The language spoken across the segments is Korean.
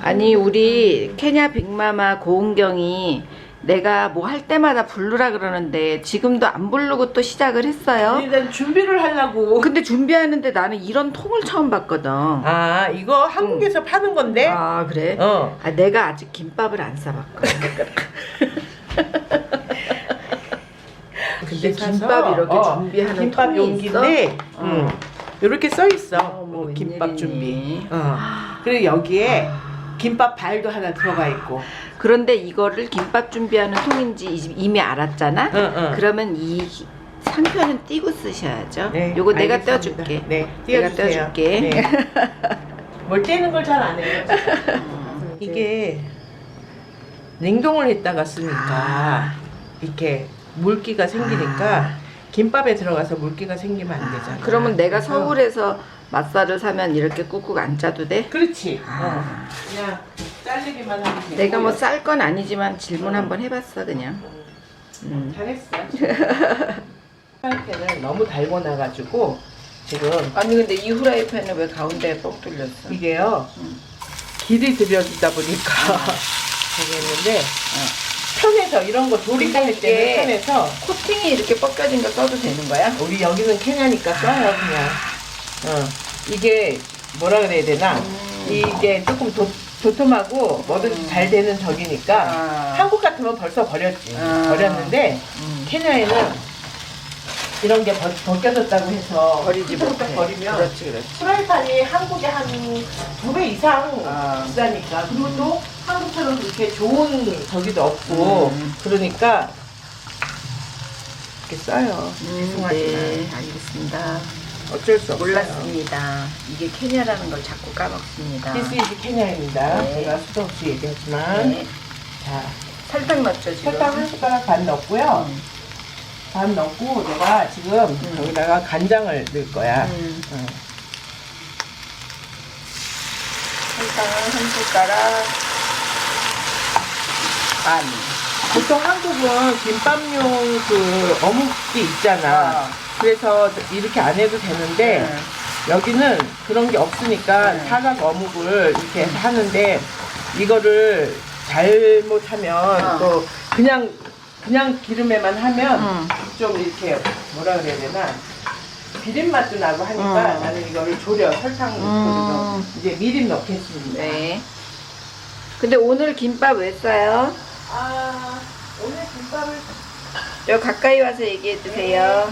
아니 우리 케냐 빅마마 고은경이 내가 뭐 할 때마다 부르라 그러는데 지금도 안 부르고 또 시작을 했어요. 일단 준비를 하려고. 근데 준비하는데 나는 이런 통을 처음 봤거든. 아 이거 한국에서 파는 건데. 아 그래? 어. 아 내가 아직 김밥을 안 싸봤거든. 근데 김밥 이렇게 준비하는 김밥 통이 용기인데, 있어? 음, 이렇게 써 있어. 어, 뭐 어, 김밥 웬일이니. 준비. 어. 그리고 여기에 김밥 발도 하나 들어가 있고. 그런데 이거를 김밥 준비하는 통인지 이- 이미 알았잖아. 응, 응. 그러면 이 상표는 띄고 쓰셔야죠. 네, 요거 내가 알겠습니다. 떼어줄게. 네, 내가 띄워주세요. 떼어줄게. 네. 뭘 떼는 걸 잘 안 해요. 음, 이게 냉동을 했다가 쓰니까 아. 이렇게 물기가 생기니까 김밥에 들어가서 물기가 생기면 안 되잖아. 그러면 내가 서울에서 맛살을 사면 이렇게 꾹꾹 안 짜도 돼? 그렇지. 아. 어. 그냥 잘리기만 하면 되고. 내가 뭐 쌀 건 아니지만 질문 한번 해봤어 그냥. 음. 잘했어. 프라이팬을 너무 달궈놔가지고 지금 아니 근데 이 후라이팬은 왜 가운데에 뻑 뚫렸어? 이게요 음. 길이 들여주다 보니까 저기 했는데 편해서 이런 거 이게- 때는 편해서 코팅이 이렇게 벗겨진 거 써도 되는 거야? 우리 여기는 케냐니까 써요 그냥. 어 이게 뭐라 그래야 되나 음. 이게 조금 도, 도톰하고 뭐든 잘 되는 저기니까 아. 한국 같으면 벌써 버렸지 아. 버렸는데 음. 케냐에는 이런 게 벗, 벗겨졌다고 해서 버리지 못해. 버리면 그렇지 그렇지. 프라이팬이 한국에 한 두 배 이상 아. 비싸니까 그리고 또 한국처럼 그렇게 좋은 저기도 없고 음. 그러니까 이렇게 음, 죄송하지만 네 알겠습니다. 어쩔 수 없어요 몰랐습니다. 이게 케냐라는 걸 자꾸 까먹습니다. 이즈 케냐입니다 네. 제가 수도 없이 얘기하지만 네. 자 설탕 넣죠 지금? 설탕 한 숟가락 반 넣고요 음. 반 넣고 내가 지금 여기다가 간장을 넣을 거야 음. 응. 설탕 한 숟가락 반. 보통 한국은 김밥용 그 어묵이 있잖아. 어. 그래서 이렇게 안 해도 되는데 음. 여기는 그런 게 없으니까 음. 사각 어묵을 이렇게 하는데 이거를 잘못하면 어. 또 그냥 그냥 기름에만 하면 음. 좀 이렇게 뭐라 그래야 되나 비린 맛도 나고 하니까 음. 나는 이거를 졸여 설탕 넣고 음. 이제 미림 넣겠습니다. 네. 근데 오늘 김밥 왜 싸요? 아 오늘 김밥을 저 가까이 와서 얘기해 주세요.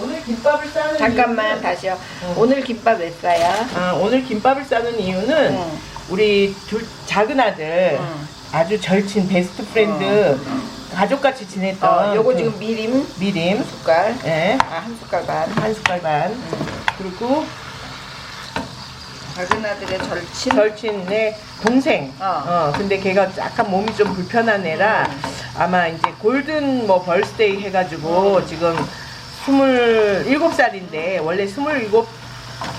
오늘 김밥을 싸는 잠깐만 이유는- 다시요. 응. 오늘 김밥 왜 싸요? 아, 오늘 김밥을 싸는 이유는 응. 우리 둘 작은 아들 응. 아주 절친 베스트 프렌드 가족같이 지냈던 어, 요거 그 지금 미림 미림 숟갈. 예, 아, 한 숟갈 반. 한 숟갈 반 그리고 작은 아들의 절친. 절친의 동생 어. 어. 근데 걔가 약간 몸이 좀 불편한 애라 음. 아마 이제 골든 뭐 벌스데이 해가지고 지금 27살인데 원래 27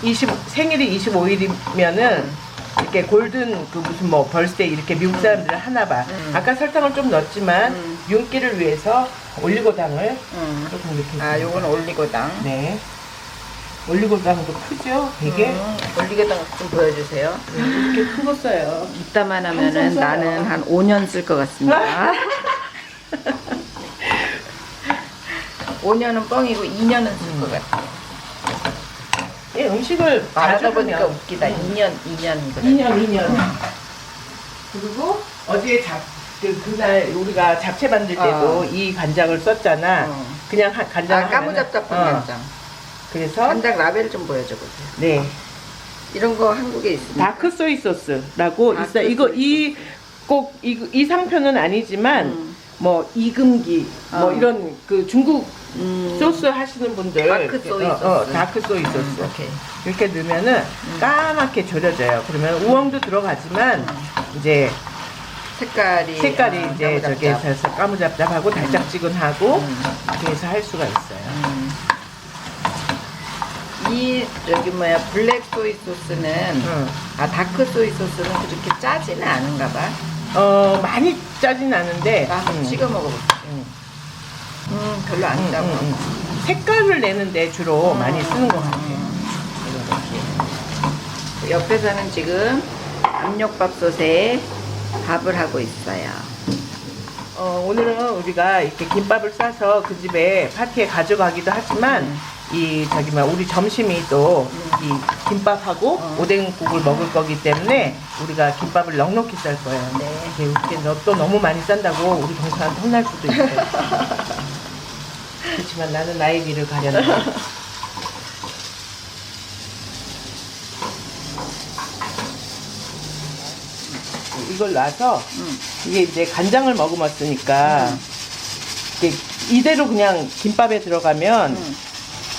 20 생일이 25일이면은 이렇게 골든 그 무슨 뭐 벌스데이 이렇게 미국 사람들은 하나 봐. 음. 아까 설탕을 좀 넣었지만 음. 윤기를 위해서 올리고당을 음. 조금 이렇게. 아, 요건 올리고당. 네. 올리고당도 크죠? 되게 음, 올리고당 좀 보여주세요. 이렇게 큰거 써요. 이따만 하면은 써요. 나는 한 5년 쓸 것 같습니다. 5년은 뻥이고 2년은 쓸 것 같아. 예, 음식을 말하다 보니까 하면 웃기다. 2년, 2년 그래. 2년, 2년. 그리고 어제 잡, 그, 그날 우리가 잡채 만들 때도 어. 이 간장을 썼잖아. 어. 그냥 한, 간장. 아, 까무잡잡한 어. 간장. 그래서, 간장 라벨 좀 보여줘 보세요. 네. 이런 거 한국에 있습니다. 다크 소이 소스라고 다크 있어. 이거, 소이 이, 꼭, 이, 이 상표는 아니지만, 음. 뭐, 이금기, 뭐, 어. 이런 그 중국 음. 소스 하시는 분들. 다크 소이 어, 어, 소스. 다크 소이 소스. 음, 오케이. 이렇게 넣으면은 까맣게 졸여져요. 그러면 우엉도 들어가지만, 이제, 색깔이 색깔이 아, 이제 저기 까무잡잡. 해서 까무잡잡하고 달짝지근하고 음. 이렇게 해서 할 수가 있어요. 음. 이 여기 뭐야 블랙 소이 소스는 응. 아 다크 소이 소스는 그렇게 짜지는 않은가 봐. 어 많이 짜진 않은데 나 한번 음. 찍어 먹어볼게. 음. 음 별로 안 음, 짜고. 음, 음. 색깔을 내는데 주로 많이 쓰는 것 같아요. 옆에서는 지금 압력밥솥에 밥을 하고 있어요. 어, 오늘은 우리가 이렇게 김밥을 싸서 그 집에 파티에 가져가기도 하지만 음. 이 저기 막 우리 점심이 또 이 김밥하고 어. 오뎅국을 먹을 거기 때문에 우리가 김밥을 넉넉히 쌀 거예요. 네. 이게 이렇게 너, 또 너무 많이 싼다고 우리 동생한테 혼날 수도 있어요. 그렇지만 나는 나의 길을 가려는. 이걸 놔서 음. 이게 이제 간장을 머금었으니까 이게 이대로 그냥 김밥에 들어가면 음.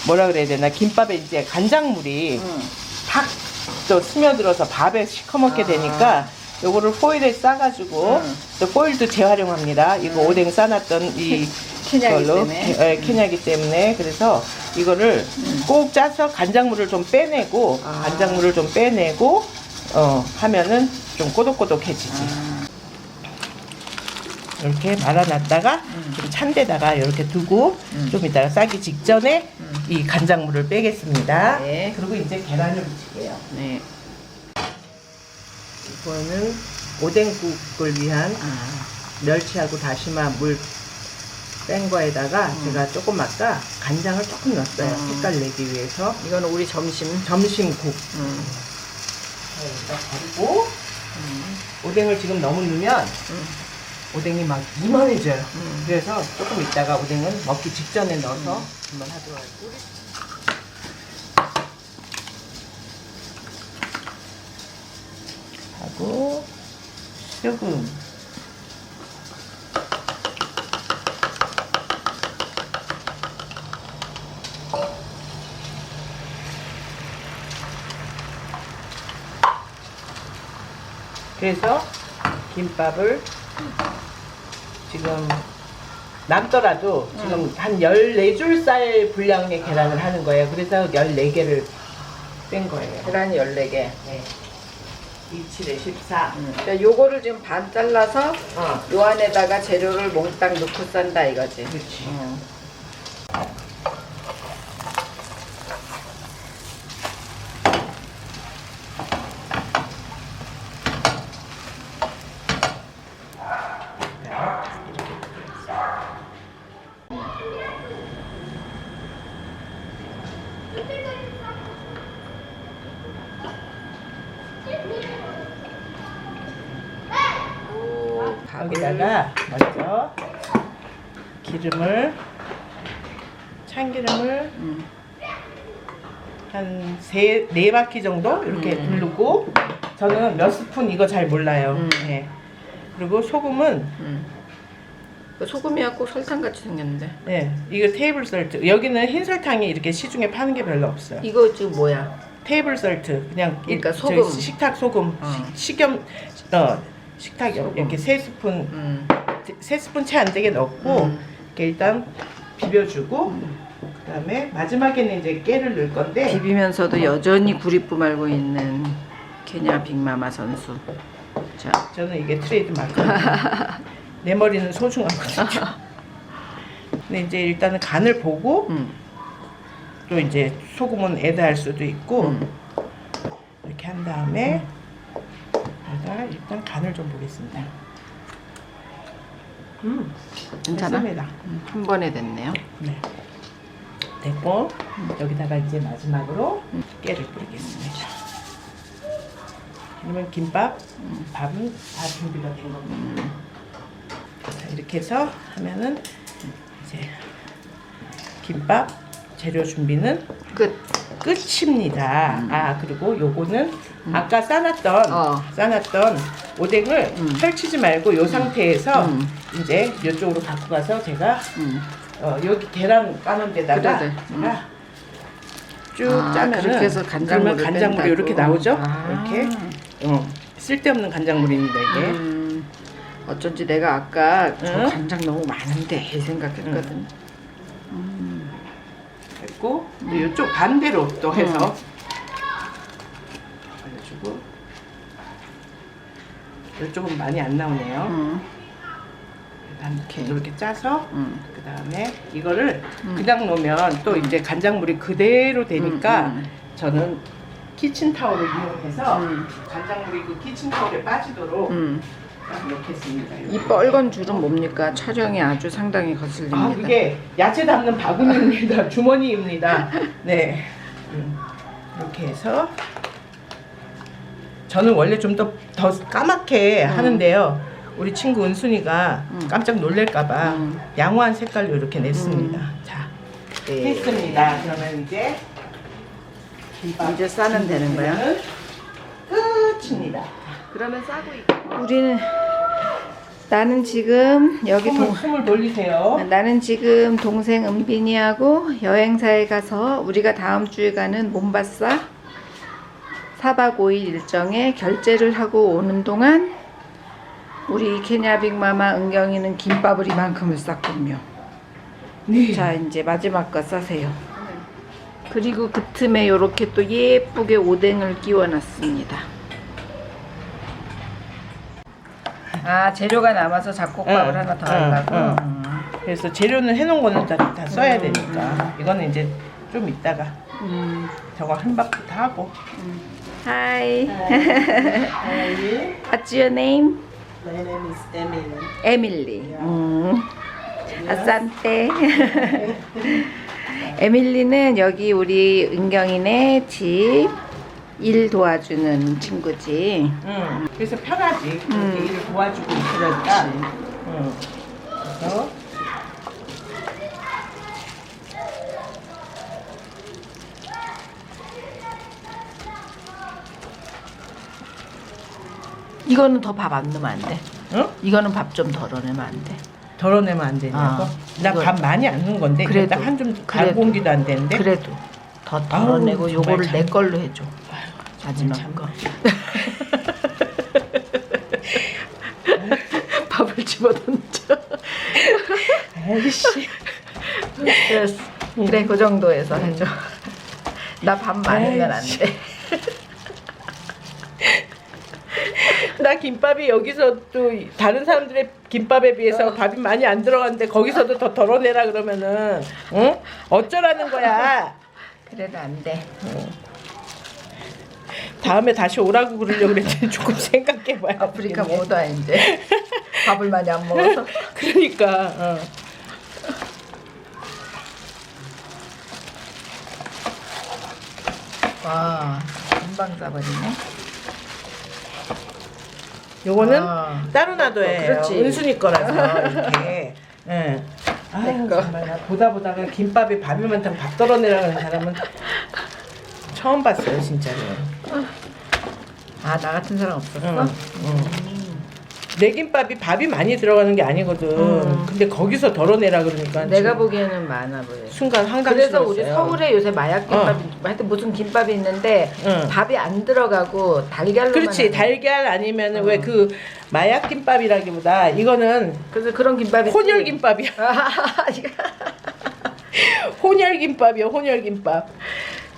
뭐라 그래야 되나 김밥에 이제 간장물이 음. 탁또 스며들어서 밥에 시커멓게 아. 되니까 요거를 포일에 싸가지고 음. 또 포일도 재활용합니다. 이거 오뎅 싸놨던 이 캐냐기 걸로 때문에. 캐- 예, 캐냐기 때문에 그래서 이거를 꼭 짜서 간장물을 좀 빼내고 아. 간장물을 좀 빼내고 어 하면은 좀 꼬독꼬독해지지. 아. 이렇게 말아놨다가 음. 좀찬 데다가 이렇게 두고 음. 좀 이따가 싸기 직전에 음. 이 간장물을 빼겠습니다. 네. 그리고 이제 계란을 묻힐게요. 네. 이거는 오뎅국을 위한 아. 멸치하고 다시마 물 뺀 거에다가 음. 제가 조금 아까 간장을 조금 넣었어요. 음. 색깔 내기 위해서. 이거는 우리 점심. 점심국. 음. 여기다 버리고 음. 오뎅을 지금 너무 넣으면 음. 오뎅이 막 이만해져요. 음. 그래서 조금 있다가 오뎅은 먹기 직전에 넣어서 한번 하도록 할게요. 하고 소금 그래서 김밥을 지금 남더라도 지금 한 14줄 쌀 분량의 계란을 하는 거예요. 그래서 14개를 뺀 거예요. 계란 14개. 네. 27에 14. 음. 그러니까 요거를 지금 반 잘라서 어, 요 안에다가 재료를 몽땅 넣고 싼다 이거지. 그렇지. 음. 여기다가 먼저 기름을 참기름을 음. 한세 네 바퀴 정도 이렇게 음. 두르고 저는 몇 스푼 이거 잘 몰라요. 음. 네. 그리고 소금은 음. 그 소금이하고 설탕 같이 생겼는데. 네 이거 테이블 설트 여기는 흰 설탕이 이렇게 시중에 파는 게 별로 없어요. 이거 지금 뭐야? 테이블 설트 그냥 그러니까 소금. 식탁 소금 어. 시- 식염 어 식탁 소금. 이렇게 세 스푼 음. 세 스푼 채 안 되게 넣고 음. 이렇게 일단 비벼주고 그다음에 마지막에는 이제 깨를 넣을 건데 비비면서도 여전히 구리품 알고 있는 케냐 빅마마 선수. 자, 저는 이게 트레이드 마크예요. 내 머리는 소중하거든요. 근데 이제 일단은 간을 보고 음. 또 이제 소금은 애다할 수도 있고 음. 이렇게 한 다음에 일단 간을 좀 보겠습니다. 음, 괜찮아? 됐습니다. 음, 한 번에 됐네요. 네. 됐고 여기다가 이제 마지막으로 깨를 뿌리겠습니다. 그러면 김밥, 밥은 다 준비가 된 겁니다. 자, 이렇게 해서 하면은 이제 김밥 재료 준비는 끝. 끝입니다. 아 그리고 요거는 아까 싸놨던 어. 싸놨던 오뎅을 음. 펼치지 말고 요 상태에서 음. 이제 이쪽으로 갖고 가서 제가 음. 어, 여기 계란 까는 데다가 그래, 네. 음. 제가 쭉 아, 짜면은 그렇게 해서 간장물을 그러면 간장물이 뺀다고? 이렇게 나오죠? 아. 이렇게 어, 쓸데없는 간장물입니다 이게. 음, 어쩐지 내가 아까 저 응? 간장 너무 많은데 이 생각했거든. 됐고 또 이쪽 반대로 또 해서 음. 올려주고 이쪽은 많이 안 나오네요. 음. 이렇게 이렇게 짜서 음. 그 다음에 이거를 음. 그냥 놓으면 또 이제 간장물이 그대로 되니까 음, 음. 저는 키친 타올을 이용해서 음. 간장물이 그 키친 타올에 빠지도록 음. 넣겠습니다. 이 뻘건 줄은 뭡니까? 촬영이 아주 상당히 거슬립니다. 아 그게 야채 담는 바구니입니다. 주머니입니다. 네. 음, 이렇게 해서 저는 원래 좀 더 더 까맣게 음. 하는데요. 우리 친구 은순이가 음. 깜짝 놀랄까봐 음. 양호한 색깔로 이렇게 냈습니다. 자, 네. 했습니다. 그러면 이제 김밥 이제 싸면 되는 거야? 끝입니다. 그러면 싸고 있고. 우리는 나는 지금 여기 숨을, 동 숨을 돌리세요. 나는 지금 동생 은빈이하고 여행사에 가서 우리가 다음 주에 가는 몬바사 4박 5일 일정에 결제를 하고 오는 동안 우리 케냐 빅마마 은경이는 김밥을 이만큼을 쌌군요. 네. 자 이제 마지막 거 싸세요. 그리고 그 틈에 이렇게 또 예쁘게 오뎅을 끼워놨습니다. 아 재료가 남아서 잡곡밥을 응, 하나 더 응, 하려고. 응. 음. 그래서 재료는 해놓은 거는 다, 다 써야 음, 되니까 이거는 이제 좀 이따가 음. 저거 한 바퀴 다 하고 Hi. My What's your name? name is Emily 에밀리. 음. 아산테. 에밀리는 여기 우리 은경이네 집 일 도와주는 친구지. 응. 그래서 편하지 이렇게 음. 일을 도와주고 있으니까 응. 그래서 이거는 더 밥 안 넣으면 안 돼. 응? 이거는 밥 좀 덜어내면 안 돼. 덜어내면 안 되냐고? 아, 나 이거- 밥 많이 안 넣은 건데 그래도, 그래도 한좀 그래도. 온기도 안 되는데 그래도 더 덜어내고 아우, 요거를 내 걸로 해줘. 마지막 참. 거. 밥을 집어 던져. 아이씨. 그래 그 정도에서 해줘. 나 밥 많으면 안 돼. 나 김밥이 여기서 또 다른 사람들의 김밥에 비해서 밥이 많이 안 들어갔는데 거기서도 더 덜어내라 그러면은 응? 어쩌라는 거야 그래도 안 돼. 다음에 다시 오라고 그러려고 그랬더니 조금 생각해봐야 아프리카 되겠네. 못 와 이제. 밥을 많이 안 먹어서. 그러니까 어. 와 금방 싸버리네. 요거는 아. 따로 놔둬야 해요 그렇지. 은순이 거라서 이렇게 예. 아유 거. 정말 나 보다 보다가 김밥에 밥이 많다고 밥 덜어내라는 사람은 처음 봤어요 진짜로 아 나 같은 사람 없었어? 응, 응. 내 김밥이 밥이 많이 들어가는 게 아니거든. 음. 근데 거기서 덜어내라 그러니까 내가 지금 보기에는 많아 보여. 순간 한강 그래서 우리 서울에 요새 마약 김밥이 어. 하여튼 무슨 김밥이 있는데 응. 밥이 안 들어가고 달걀로만 그렇지 하는 달걀 아니면 어. 은왜 그 마약 김밥이라기보다 이거는 그래서 그런 김밥이 혼혈 김밥이야. 혼혈 김밥이야 혼혈 김밥.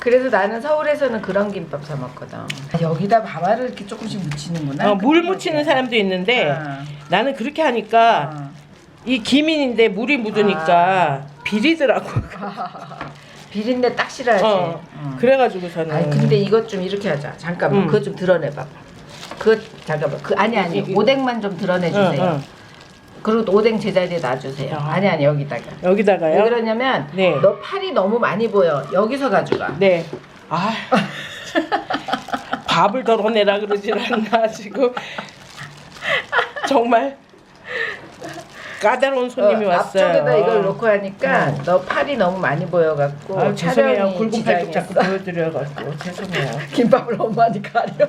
그래서 나는 서울에서는 그런 김밥 사 먹거든. 여기다 밥알을 이렇게 조금씩 묻히는구나. 어, 물 묻히는 사람도 있는데 아. 나는 그렇게 하니까 어. 이 김인인데 물이 묻으니까 비리더라고. 비린내 딱 싫어하지. 어. 어. 그래가지고서는. 아니 근데 이것 좀 이렇게 하자. 잠깐만 음. 그거 좀 드러내봐. 그 잠깐만 그 아니 아니 이- 이- 오뎅만 좀 드러내주세요. 응, 응. 그리고 또 오뎅 제자리에 놔주세요. 아. 아니 아니 여기다가. 여기다가요? 왜 그러냐면 네. 너 팔이 너무 많이 보여. 여기서 가져가. 네. 아. 밥을 덜어내라 그러질 않나 지금. 정말 까다로운 손님이 어, 왔어요. 앞쪽에다 이걸 놓고 하니까 어. 너 팔이 너무 많이 보여갖고 아, 죄송해요. 굵은 팔뚝. 자꾸 보여드려가지고 죄송해요. 김밥을 너무 많이 가려.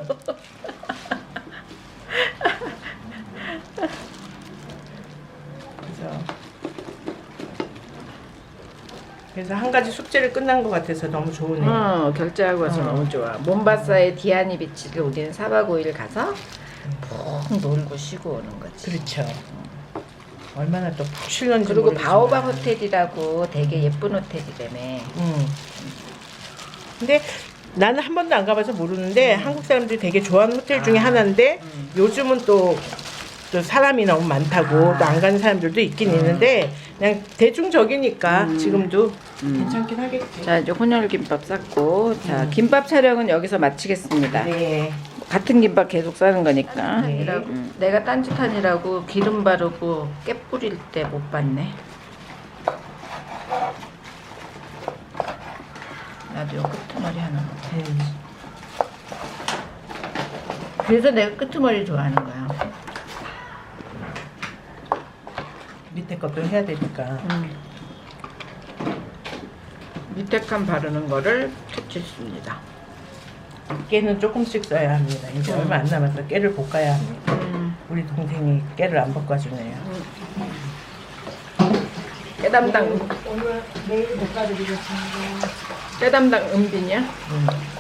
그래서 그래서 한 가지 숙제를 끝난 것 같아서 너무 좋으네요. 어, 결제하고 와서 어. 너무 좋아. 몬바사의 디아니 비치를 우리는 4박 5일 가서 푹 놀고 쉬고 오는 거지. 그렇죠. 얼마나 또푹 쉴는지 그리고. 바오밥 호텔이라고 되게 예쁜 호텔이라며. 음. 근데 나는 한 번도 안 가봐서 모르는데 한국 사람들이 되게 좋아하는 호텔 중에 아. 하나인데 음. 요즘은 또, 또 사람이 너무 많다고 아. 또안 가는 사람들도 있긴 음. 있는데 그냥 대중적이니까 음. 지금도 음. 괜찮긴 하겠지. 자 이제 혼혈 김밥 쌌고 자 김밥 촬영은 여기서 마치겠습니다. 네. 같은 김밥 계속 싸는 거니까. 네. 음. 내가 딴짓하니라고 기름 바르고 깨 뿌릴 때 못 봤네. 나도 요 끄트머리 하나 먹어. 음. 그래서 내가 끄트머리 좋아하는 거야. 밑에 것도 해야 되니까. 음. 밑에 칸 바르는 거를 채찍습니다. 깨는 조금씩 써야 합니다. 이제 얼마 안 남았어. 깨를 볶아야 합니다. 음. 우리 동생이 깨를 안 볶아주네요. 깨담당 오늘 내일 볶아드리겠습니다. 깨담당 은빈이야? 음.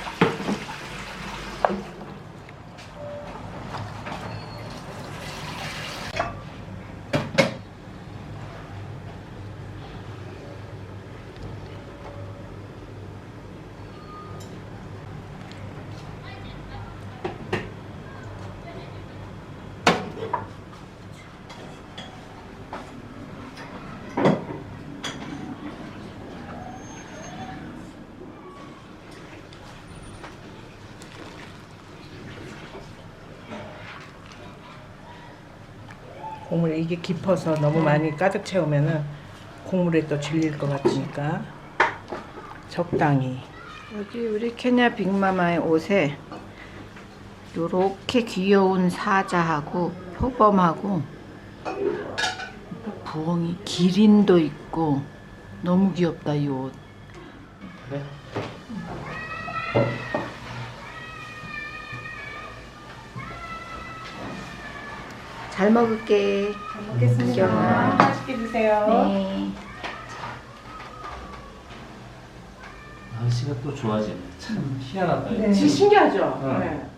국물 이게 깊어서 너무 많이 가득 채우면은 국물에 또 질릴 것 같으니까 적당히. 여기 우리 케냐 빅마마의 옷에 요렇게 귀여운 사자하고 표범하고 부엉이 기린도 있고 너무 귀엽다 이 옷. 잘 먹을게. 잘 먹겠습니다. 경아. 맛있게 드세요. 네. 아저씨가 또 좋아지네. 참 희한하다. 네. 신기하죠? 응. 네.